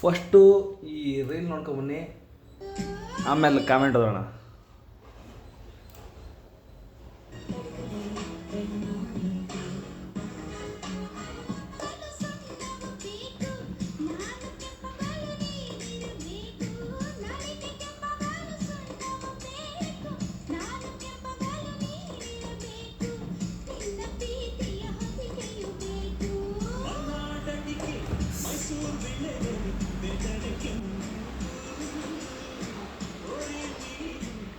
First ಈ reel ನೋಡ್ಕೊಂಬನ್ನಿ ಆಮೇಲೆ comment ಓದೋಣ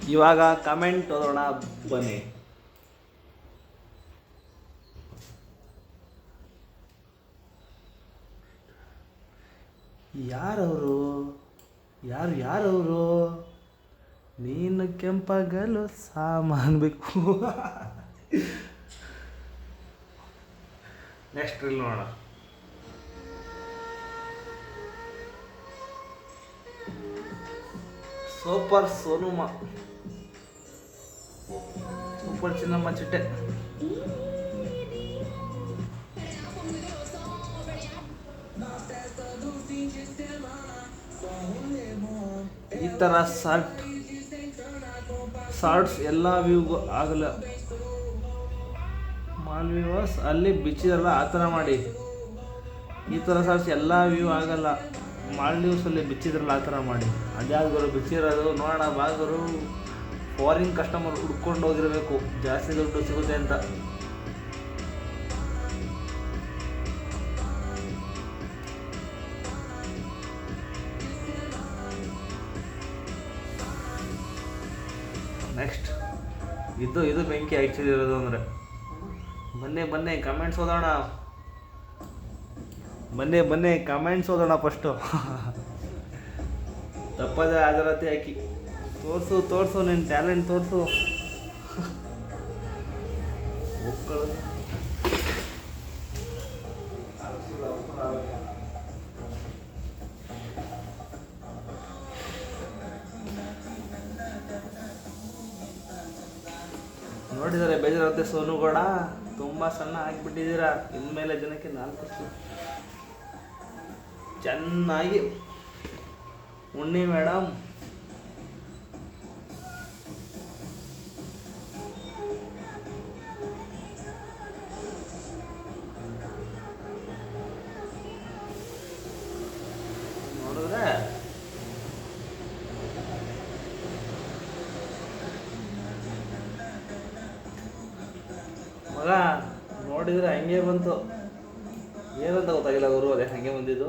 ಇವಾಗ ಕಮೆಂಟ್ ಓದೋಣ ಬನ್ನಿ. ಯಾರವರು? ಯಾರು ಯಾರವರು? ನೀನು ಕೆಂಪಗಲು ಸಾಮಾನು ಬೇಕು ನೆಕ್ಸ್ಟ್ ರೀಲ್ ನೋಡೋಣ. ಸೂಪರ್ ಸೋನುಮ. ಸೂಪರ್ ಚಿನ್ನಮ್ಮ ಚಿಟ್ಟೆ. ಈ ಥರ ಶಾರ್ಟ್ ಶಾರ್ಟ್ಸ್ ಎಲ್ಲ ವ್ಯೂಗೂ ಆಗಲ್ಲ. ಮಾಲ್ವಿವರ್ಸ್ ಅಲ್ಲಿ ಬಿಚ್ಚಿದಲ್ಲ ಆ ಥರ ಮಾಡಿ. ಈ ಥರ ಶಾರ್ಟ್ಸ್ ಎಲ್ಲ ವ್ಯೂ ಆಗಲ್ಲ. ಮಾಲ್ಡೀವ್ಸಲ್ಲಿ ಬಿಚ್ಚಿದ್ರಲ್ಲ ಆ ಥರ ಮಾಡಿ. ಅದ್ಯಾವ್ದು ಬಿಚ್ಚಿರೋದು? ನೋಡೋಣ ಬಾಗರು ಫಾರಿನ್ ಕಸ್ಟಮರ್ ಹುಡ್ಕೊಂಡು ಹೋಗಿರಬೇಕು. ಜಾಸ್ತಿ ದುಡ್ಡು ಸಿಗುತ್ತೆ ಅಂತ. ನೆಕ್ಸ್ಟ್ ಇದು ಇದು ಬೆಂಕಿ ಹಚ್ಚಿದಿರೋದು ಅಂದರೆ. ಬನ್ನಿ ಬನ್ನಿ ಕಮೆಂಟ್ಸ್ ಓದೋಣ. ಬನ್ನಿ ಮೊನ್ನೆ ಕಮೆಂಟ್ಸ್ ಓದೋಣ ಫಸ್ಟು ತಪ್ಪದೆ ಹಾಜರಾತಿ ಹಾಕಿ. ತೋರಿಸು ತೋರಿಸು ನಿನ್ನ ಟ್ಯಾಲೆಂಟ್ ತೋರಿಸು. ನೋಡಿದರೆ ಬೇಜಾರಾಗುತ್ತೆ ಸೋನುಗೌಡ. ತುಂಬ ಸಣ್ಣ ಆಗಿಬಿಟ್ಟಿದ್ದೀರಾ. ಇನ್ಮೇಲೆ ಜನಕ್ಕೆ ನಾಲ್ಕು ಚೆನ್ನಾಗಿ ಉಣ್ಣಿ ಮೇಡಮ್ ನೋಡಿದ್ರೆ ಮಗ ನೋಡಿದ್ರೆ ಹಂಗೆ ಬಂತು ಏನಂತ ಗೊತ್ತಾಗಿಲ್ಲ ಗುರು ಅದೇ ಹಂಗೆ ಬಂದಿದ್ದು